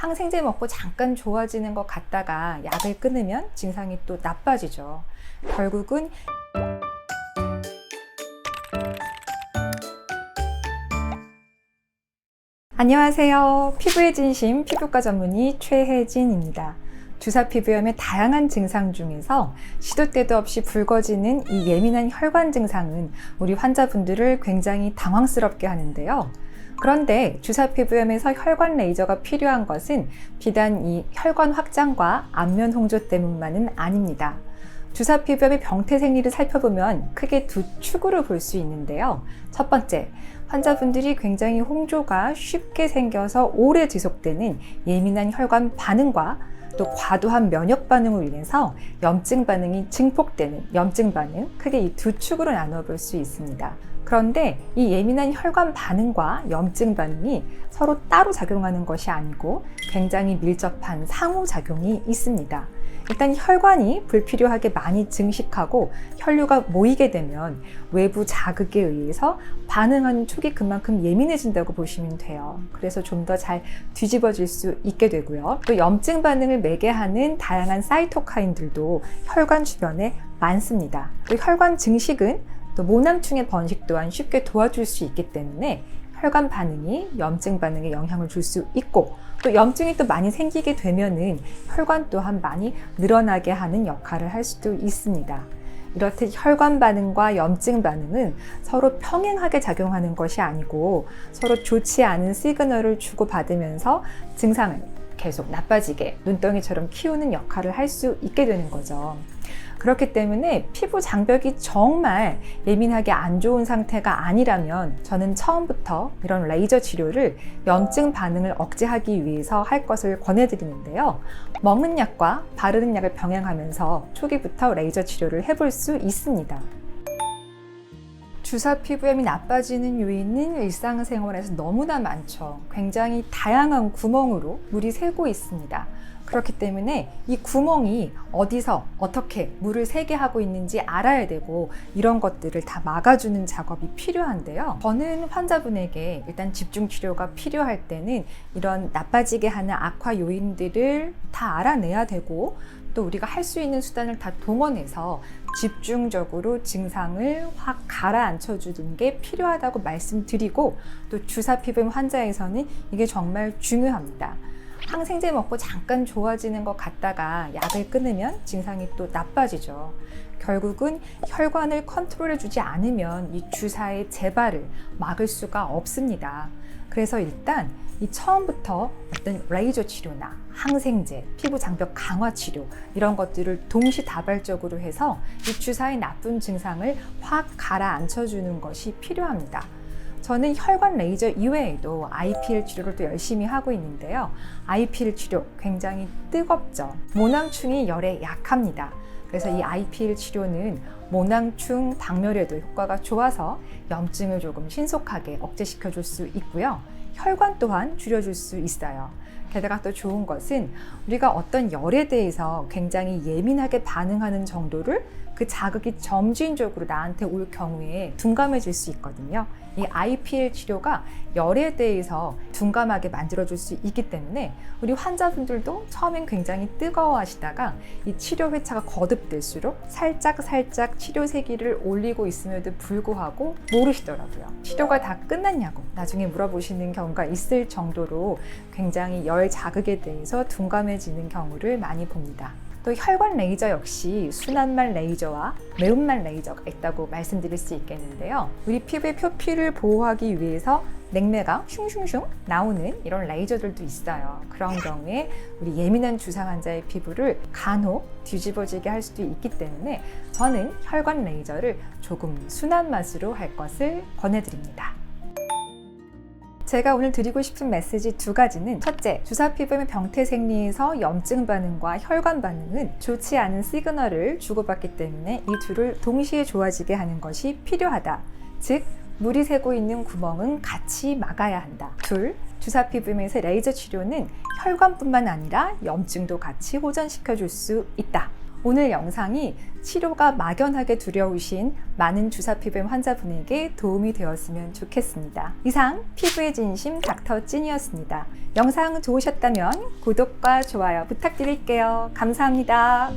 항생제 먹고 잠깐 좋아지는 것 같다가 약을 끊으면 증상이 또 나빠지죠. 결국은 안녕하세요. 피부의 진심 피부과 전문의 최혜진입니다. 주사 피부염의 다양한 증상 중에서 시도 때도 없이 붉어지는 이 예민한 혈관 증상은 우리 환자분들을 굉장히 당황스럽게 하는데요. 그런데 주사 피부염에서 혈관 레이저가 필요한 것은 비단 이 혈관 확장과 안면 홍조 때문만은 아닙니다. 주사 피부염의 병태 생리를 살펴보면 크게 두 축으로 볼 수 있는데요. 첫 번째, 환자분들이 굉장히 홍조가 쉽게 생겨서 오래 지속되는 예민한 혈관 반응과 또 과도한 면역 반응으로 인해서 염증 반응이 증폭되는 염증 반응, 크게 이 두 축으로 나누어 볼수 있습니다. 그런데 이 예민한 혈관 반응과 염증 반응이 서로 따로 작용하는 것이 아니고 굉장히 밀접한 상호작용이 있습니다. 일단 혈관이 불필요하게 많이 증식하고 혈류가 모이게 되면 외부 자극에 의해서 반응하는 촉이 그만큼 예민해진다고 보시면 돼요. 그래서 좀 더 잘 뒤집어질 수 있게 되고요. 또 염증 반응을 매개하는 다양한 사이토카인들도 혈관 주변에 많습니다. 또 혈관 증식은 또 모낭충의 번식 또한 쉽게 도와줄 수 있기 때문에 혈관 반응이 염증 반응에 영향을 줄 수 있고 또 염증이 또 많이 생기게 되면은 혈관 또한 많이 늘어나게 하는 역할을 할 수도 있습니다. 이렇듯 혈관 반응과 염증 반응은 서로 평행하게 작용하는 것이 아니고 서로 좋지 않은 시그널을 주고받으면서 증상을 계속 나빠지게 눈덩이처럼 키우는 역할을 할 수 있게 되는 거죠. 그렇기 때문에 피부 장벽이 정말 예민하게 안 좋은 상태가 아니라면 저는 처음부터 이런 레이저 치료를 염증 반응을 억제하기 위해서 할 것을 권해드리는데요. 먹는 약과 바르는 약을 병행하면서 초기부터 레이저 치료를 해볼 수 있습니다. 주사 피부염이 나빠지는 요인은 일상생활에서 너무나 많죠. 굉장히 다양한 구멍으로 물이 새고 있습니다. 그렇기 때문에 이 구멍이 어디서 어떻게 물을 새게 하고 있는지 알아야 되고 이런 것들을 다 막아주는 작업이 필요한데요. 저는 환자분에게 일단 집중 치료가 필요할 때는 이런 나빠지게 하는 악화 요인들을 다 알아내야 되고 또 우리가 할 수 있는 수단을 다 동원해서 집중적으로 증상을 확 가라앉혀 주는 게 필요하다고 말씀드리고 또 주사 피부염 환자에서는 이게 정말 중요합니다. 항생제 먹고 잠깐 좋아지는 것 같다가 약을 끊으면 증상이 또 나빠지죠. 결국은 혈관을 컨트롤해 주지 않으면 이 주사의 재발을 막을 수가 없습니다. 그래서 일단 이 처음부터 어떤 레이저 치료나 항생제, 피부 장벽 강화 치료 이런 것들을 동시다발적으로 해서 이 주사의 나쁜 증상을 확 가라앉혀 주는 것이 필요합니다. 저는 혈관 레이저 이외에도 IPL 치료를 또 열심히 하고 있는데요. IPL 치료 굉장히 뜨겁죠. 모낭충이 열에 약합니다. 그래서 이 IPL 치료는 모낭충 박멸에도 효과가 좋아서 염증을 조금 신속하게 억제시켜 줄 수 있고요. 혈관 또한 줄여줄 수 있어요. 게다가 또 좋은 것은 우리가 어떤 열에 대해서 굉장히 예민하게 반응하는 정도를 그 자극이 점진적으로 나한테 올 경우에 둔감해질 수 있거든요. 이 IPL 치료가 열에 대해서 둔감하게 만들어줄 수 있기 때문에 우리 환자분들도 처음엔 굉장히 뜨거워하시다가 이 치료 회차가 거듭될수록 살짝 살짝 치료 세기를 올리고 있음에도 불구하고 모르시더라고요. 치료가 다 끝났냐고 나중에 물어보시는 경우가 있을 정도로 굉장히 열 자극에 대해서 둔감해지는 경우를 많이 봅니다. 또 혈관 레이저 역시 순한말 레이저와 매운말 레이저가 있다고 말씀드릴 수 있겠는데요. 우리 피부의 표피를 보호하기 위해서 냉매가 슝슝슝 나오는 이런 레이저들도 있어요. 그런 경우에 우리 예민한 주사 환자의 피부를 간혹 뒤집어지게 할 수도 있기 때문에 저는 혈관 레이저를 조금 순한 맛으로 할 것을 권해드립니다. 제가 오늘 드리고 싶은 메시지 두 가지는 첫째, 주사 피부염의 병태 생리에서 염증 반응과 혈관 반응은 좋지 않은 시그널을 주고받기 때문에 이 둘을 동시에 좋아지게 하는 것이 필요하다. 즉, 물이 새고 있는 구멍은 같이 막아야 한다. 둘, 주사 피부염에서 레이저 치료는 혈관뿐만 아니라 염증도 같이 호전시켜 줄 수 있다. 오늘 영상이 치료가 막연하게 두려우신 많은 주사 피부염 환자분에게 도움이 되었으면 좋겠습니다. 이상 피부의 진심 닥터 찐이었습니다. 영상 좋으셨다면 구독과 좋아요 부탁드릴게요. 감사합니다.